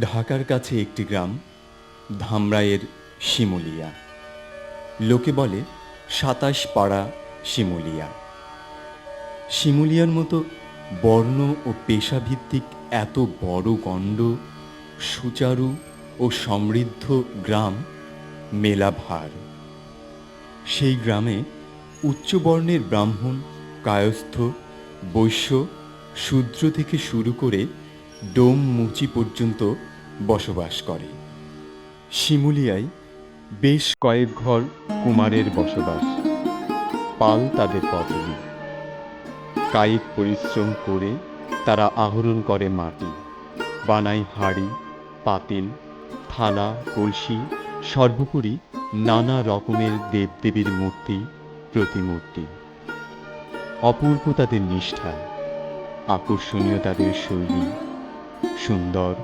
ঢাকার কাছে একটি গ্রাম, ধামরাইয়ের শিমুলিয়া। লোকে বলে সাতাশ পাড়া শিমুলিয়া। শিমুলিয়ার মতো বর্ণ ও পেশাভিত্তিক এত বড় গণ্ড, সুচারু ও সমৃদ্ধ গ্রাম মেলাভার। সেই গ্রামে উচ্চবর্ণের ব্রাহ্মণ, কায়স্থ, বৈশ্য, শূদ্র থেকে শুরু করে ডোম মুচি পর্যন্ত বসবাস করে। শিমুলিয়ায় বেশ কয়েক ঘর কুমারের বসবাস। পাল তাদের পদবী। কায়িক পরিশ্রম করে তারা আহরণ করে মাটি। বানায় হাড়ি, পাতিল, থালা, কলসি, সর্বোপরি নানা রকমের দেবদেবীর মূর্তি, প্রতিমূর্তি। অপূর্ব তাদের নিষ্ঠা, আকর্ষণীয় তাদের শৈলী। সুন্দর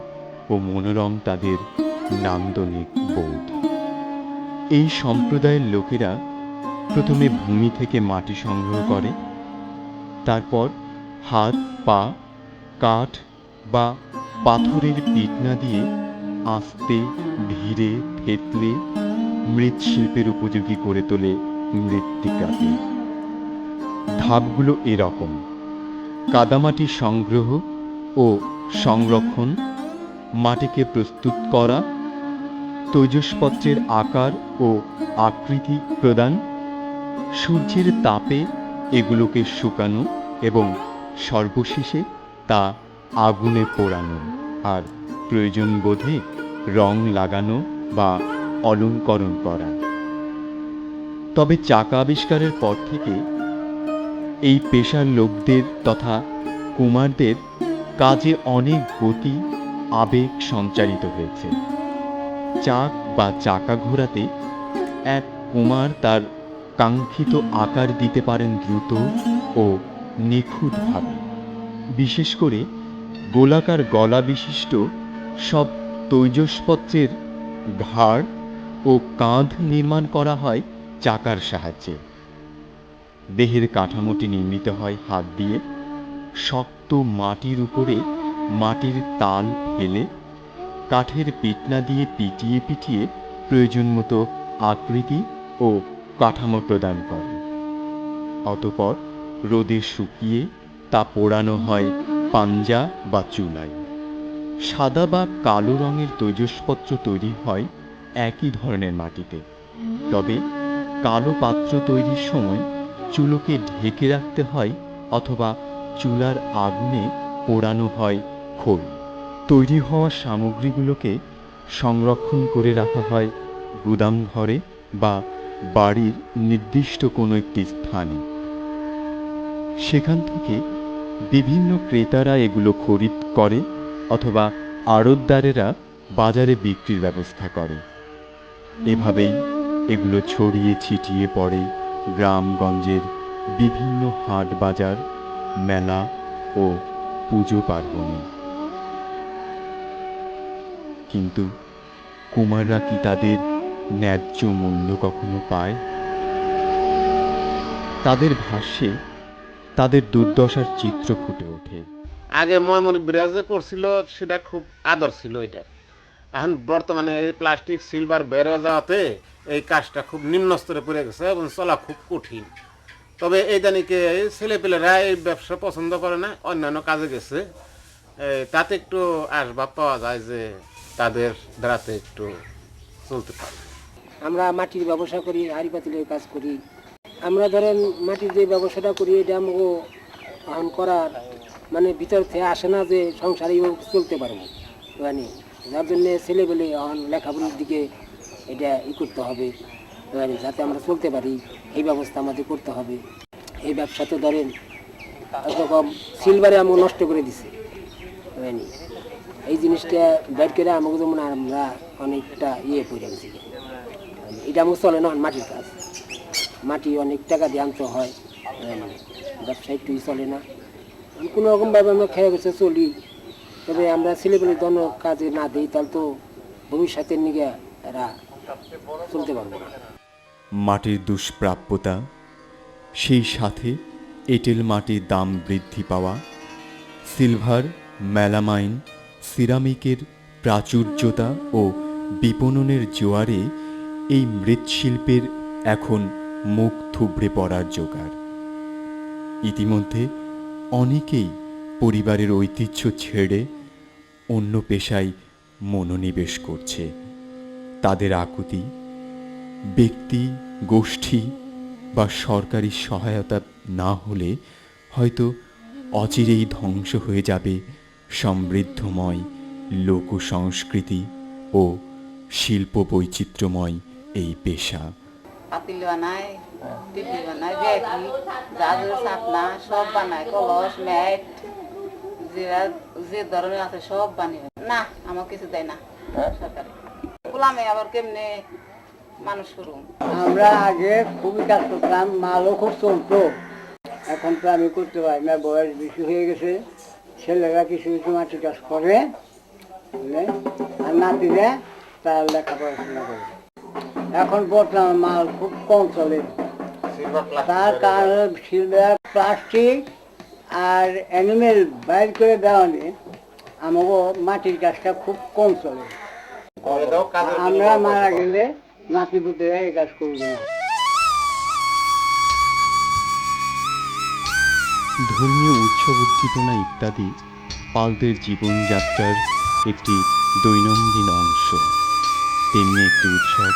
ও মনোরম তাদের নান্দনিক বোধ। এই সম্প্রদায়ের লোকেরা প্রথমে ভূমি থেকে মাটি সংগ্রহ করে, তারপর হাত, পা, কাঠ বা পাথরের পিটনা দিয়ে আস্তে, ধীরে, থেতলে মৃৎশিল্পের উপযোগী করে তোলে মৃত্তিকাকে। ধাপগুলো এরকম। কাদামাটি সংগ্রহ ও সংরক্ষণ, মাটিকে প্রস্তুত করা, তৈজসপত্রের আকার ও আকৃতি প্রদান, সূর্যের তাপে এগুলোকে শুকানো এবং সর্বশেষে তা আগুনে পোড়ানো আর প্রয়োজন বোধে রং লাগানো বা অলঙ্করণ করা। তবে চাকা আবিষ্কারের পর থেকে এই পেশার লোকদের তথা কুমারদের কাজে অনেক গতি, আবেগ সঞ্চারিত হয়েছে। চাক বা চাকা ঘোরাতে এক কুমার তার কাঙ্ক্ষিত আকার দিতে পারেন দ্রুত ও নিখুঁতভাবে বিশেষ করে গোলাকার গলা বিশিষ্ট সব তৈজসপত্রের ঘাড় ও কাঁধ নির্মাণ করা হয় চাকার সাহায্যে। দেহের কাঠামোটি নির্মিত হয় হাত দিয়ে, শক্ত মাটির উপরে মাটির তাল ফেলে কাঠের পিটনা দিয়ে পিটিয়ে পিটিয়ে প্রয়োজন মতো আকৃতি ও কাঠামো প্রদান করে। অতপর রোদে শুকিয়ে তা পোড়ানো হয় পাঞ্জা বা চুলায় সাদা বা কালো রঙের তৈজসপত্র তৈরি হয় একই ধরনের মাটিতে। তবে কালো পাত্র তৈরির সময় চুলোকে ঢেকে রাখতে হয় অথবা চুলার আগুনে পোড়ানো হয় খোল। তৈরি হওয়া সামগ্রীগুলোকে সংরক্ষণ করে রাখা হয় গুদাম ঘরে বা বাড়ির নির্দিষ্ট কোনো একটি স্থানে। সেখান থেকে বিভিন্ন ক্রেতারা এগুলো খরিদ করে অথবা আড়তদারেরা বাজারে বিক্রির ব্যবস্থা করে। এভাবেই এগুলো ছড়িয়ে ছিটিয়ে পড়ে গ্রামগঞ্জের বিভিন্ন হাট বাজার মেলা ও পুজো পার্বণে। কিন্তু কুমাররা কি তাদের ন্যায্য মূল্য কখনো পায়? তাদের ভাষ্যে তাদের দুর্দশার চিত্র ফুটে ওঠে। আগে ময়মন বিরাজে করছিল, সেটা খুব আদর ছিল এটা। এখন বর্তমানে এই প্লাস্টিক, সিলভার বেড়ে যাওয়াতে এই কাজটা খুব নিম্ন স্তরে পড়ে গেছে এবং চলা খুব কঠিন। তবে এই দানিকে ছেলেপেলেরা এই ব্যবসা পছন্দ করে না, অন্যান্য কাজে গেছে। তাতে একটু আসবাব পাওয়া যায় যে তাদের দ্বারাতে একটু চলতে পারে। আমরা মাটির ব্যবসা করি হাড়ি পাতিলের কাজ করি। আমরা ধরেন মাটির যে ব্যবসাটা করি, এটা আমাকে এখন করার মানে ভিতর থেকে আসে না যে সংসারে চলতে পারব। মানে যার জন্য ছেলেবেলে এখন লেখাপড়ির দিকে এটা ই করতে হবে। যাতে আমরা চলতে পারি, এই ব্যবস্থা আমাদের করতে হবে। এই ব্যবসা তো ধরেন সিলভারে আমাকে নষ্ট করে দিছে। এই জিনিসটা বের করে আমাকে যেমন আমরা অনেকটা ইয়ে পড়ে গেছি এটা আমাকে চলে না, মাটির কাজ। মাটি অনেক টাকা দিয়ে আনতে হয়। ব্যবসা একটু চলে না। কোনো রকমভাবে আমরা খেয়ে বেছে চলি। তবে আমরা ছেলেপেলে দন কাজে না দিই, তাহলে তো ভবিষ্যতের নিগে এরা চলতে পারব না। মাটির দুষ্প্রাপ্যতা, সেই সাথে এঁটেল মাটির দাম বৃদ্ধি পাওয়া, সিলভার মেলামাইন সিরামিকের প্রাচুর্যতা ও বিপণনের জোয়ারে এই মৃৎশিল্পের এখন মুখ থুবড়ে পড়ার জোগাড়। ইতিমধ্যে অনেকেই পরিবারের ঐতিহ্য ছেড়ে অন্য পেশায় মনোনিবেশ করছে। তাদের আকুতি ব্যক্তি গোষ্ঠী বা সরকারি সহায়তা না হলে হয়তো অচিরেই ধ্বংস হয়ে যাবে সমৃদ্ধময় লোক সংস্কৃতি ও শিল্প বৈচিত্র্যময় এই পেশা। পাতিল বানায় টিপি বানায় বেগি জাদুর সাপনা সব বানায় কলস ম্যাট যেটা যে ধরনের আছে সব বানিয়ে। না আমার কিছু দেয় না সরকারি। গোলামে আবার কেমনে মানুষ করুম আমরা আগে খুবই কাজ করতাম মালও খুব চলতো। এখন তো আমি করতে পারি না বয়স বেশি হয়ে গেছে। ছেলেরা কিছু কিছু মাটি করে? আর নাতিরা তার লেখাপড়াশোনা করে। এখন বর্তমান মাল খুব কম চলে। তার কারণে সিলভার প্লাস্টিক আর অ্যানিমেল বাইর করে দেওয়া নিয়ে আমাকে মাটির কাজটা খুব কম চলে। আমরা মারা গেলে নাতি পুতেরা এই কাজ করবে। ধর্মীয় উৎসব, উদ্দীপনা ইত্যাদি পালদের জীবনযাত্রার একটি দৈনন্দিন অংশ। তেমনি একটি উৎসব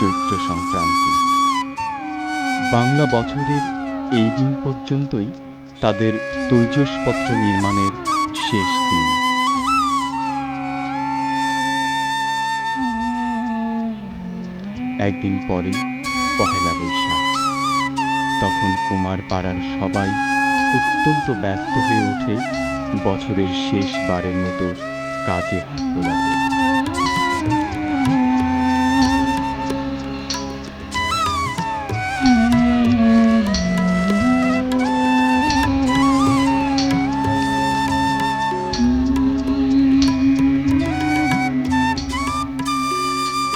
চৈত্র সংক্রান্তি। বাংলা বছরের এই দিন পর্যন্তই তাদের তৈজসপত্র নির্মাণের শেষ দিন। একদিন পরে পহেলা বৈশাখ। তখন কুমার পাড়ার সবাই অত্যন্ত ব্যস্ত হয়ে ওঠে বছরের শেষ বারের মতো কাজে হাত তোলাতে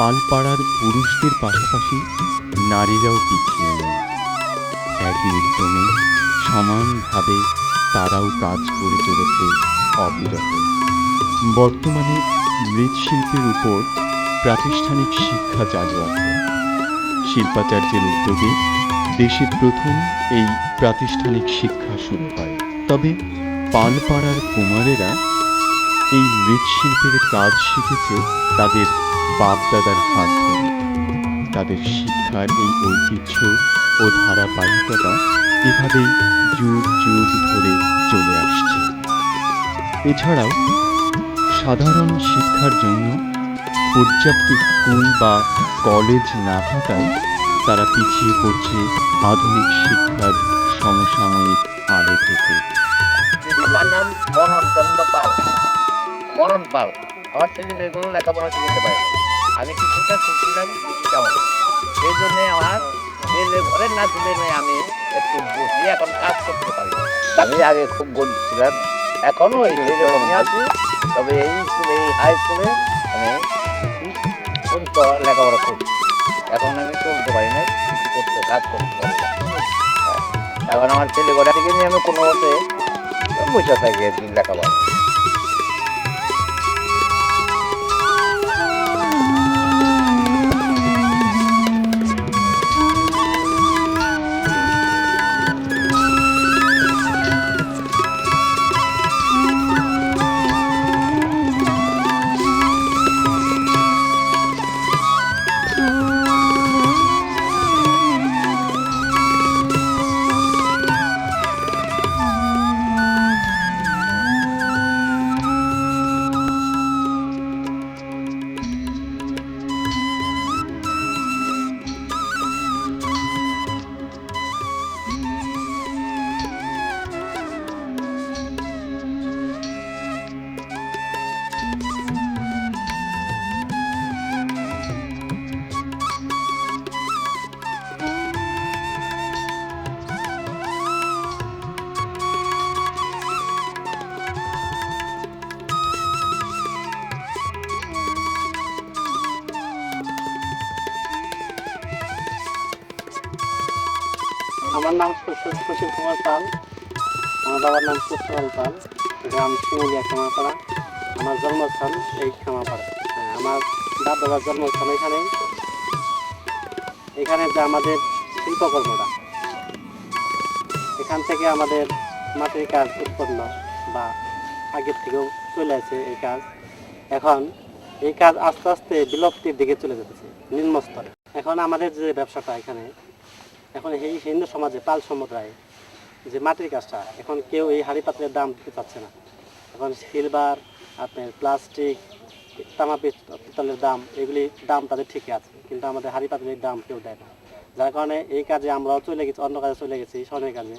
পালপাড়ার পুরুষদের পাশাপাশি নারীরাও পিছিয়ে নেই। একই উদ্যমে সমানভাবে তারাও কাজ করে চলেছে অবিরত। বর্তমানে মৃৎশিল্পের উপর প্রাতিষ্ঠানিক শিক্ষা চালু আছে। শিল্পাচার্যের উদ্যোগে দেশে প্রথম এই প্রাতিষ্ঠানিক শিক্ষা শুরু হয়। তবে পালপাড়ার কুমারেরা এই মৃৎশিল্পের কাজ শিখেছে তাদের বাপদাদার হাত ধরে। তাদের শিক্ষার এই ঐতিহ্য ও ধারাবাহিকতা এভাবেই যুগ যুগ ধরে চলে আসছে। এছাড়াও সাধারণ শিক্ষার জন্য পর্যাপ্ত স্কুল বা কলেজ না থাকায় তারা পিছিয়ে পড়ছে আধুনিক শিক্ষার সমসাময়িক আলো থেকে। মরণ পাল। আমার ছেলে লেখাপড়া শিখতে পারে আমি কিছুটা শিখছিলাম কেমন? সেই জন্যে আমার ঘরের না ছেলে মেয়ে আমি একটু বসে এখন কাজ করতে পারি। আমি আগে খুব গরিব ছিলাম, এখনও এই সেরকমই আছি। তবে এই স্কুলে এই হাই স্কুলে আমি লেখাপড়া করছি। এখন আমি চলতে পারি না কিছু করতে কাজ করতে পারি এখন আমার ছেলে ঘরে থেকে নিয়ে আমি কোনো মতে বসে থাকি লেখাপড়া। আমার নাম সুশীল সুশীল কুমার পাল। আমার বাবার নাম কুশল পাল। গ্রাম শিমুলিয়া কুমারপাড়া আমার জন্মস্থান এই খামাপাড়া। হ্যাঁ, আমার দাদ দাদার জন্মস্থান এখানেই। এখানে যে আমাদের শিল্পকর্মটা এখান থেকে আমাদের মাটির কাজ উৎপন্ন বা আগের থেকেও চলে আছে এই কাজ। এখন এই কাজ আস্তে আস্তে বিলুপ্তির দিকে চলে যেতেছে নিম্ন স্তরে এখন আমাদের যে ব্যবসাটা এখানে এখন এই হিন্দু সমাজে পাল সম্প্রদায় যে মাটির কাজটা এখন কেউ এই হাড়ি পাত্রের দাম দিতে চাচ্ছে না। এখন সিলভার আপনার প্লাস্টিক তামা পিতলের দাম এগুলি দাম তাদের ঠিকই আছে কিন্তু আমাদের হাড়ি পাত্রের দাম কেউ দেয় না। যার কারণে এই কাজে আমরাও চলে গেছি অন্য কাজে চলে গেছি স্বর্ণের কাজে।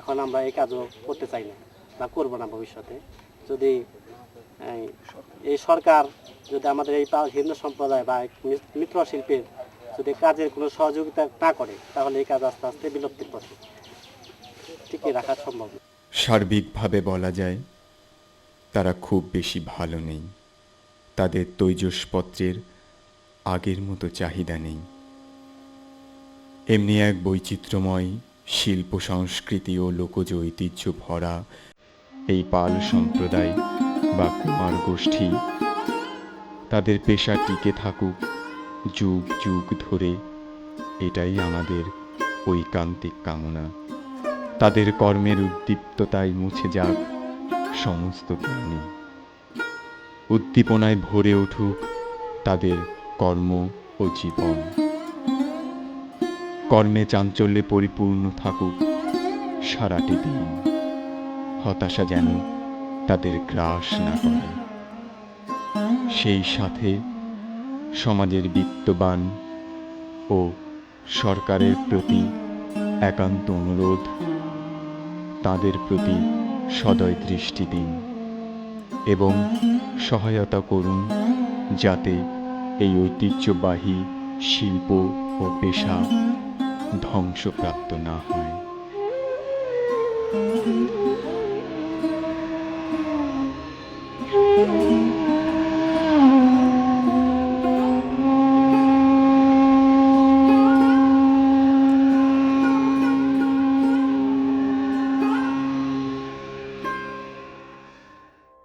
এখন আমরা এই কাজও করতে চাই না বা করব না ভবিষ্যতে। যদি এই, সরকার যদি আমাদের এই হিন্দু সম্প্রদায় বা মিত্র শিল্পের যদি কাজের কোনো সহযোগিতা না করে, তাহলে এই কাজ আস্তে আস্তে বিলুপ্তির পথে টিকিয়ে রাখা সম্ভব সার্বিকভাবে বলা যায়, তারা খুব বেশি ভালো নেই। তাদের তৈজসপত্রের আগের মতো চাহিদা নেই। এমনি এক বৈচিত্র্যময় শিল্প সংস্কৃতি ও লোকজ ঐতিহ্য ভরা এই পাল সম্প্রদায় বা কুমার গোষ্ঠী তাদের পেশা টিকে থাকুক যুগ যুগ ধরে এটাই আমাদের ঐকান্তিক কামনা। তাদের কর্মের উদ্দীপ্ততায় মুছে যাক সমস্ত গ্লানি উদ্দীপনায় ভরে উঠুক তাদের কর্ম ও জীবন। কর্মে চাঞ্চল্যে পরিপূর্ণ থাকুক সারাটি দিন। হতাশা যেন তাদের গ্রাস না করে। সেই সাথে সমাজের বিত্তবান ও সরকারের প্রতি একান্ত অনুরোধ। তাদের প্রতি সদয় দৃষ্টি দিন এবং সহায়তা করুন যাতে এই ঐতিহ্যবাহী শিল্প ও পেশা ধ্বংসপ্রাপ্ত না হয়।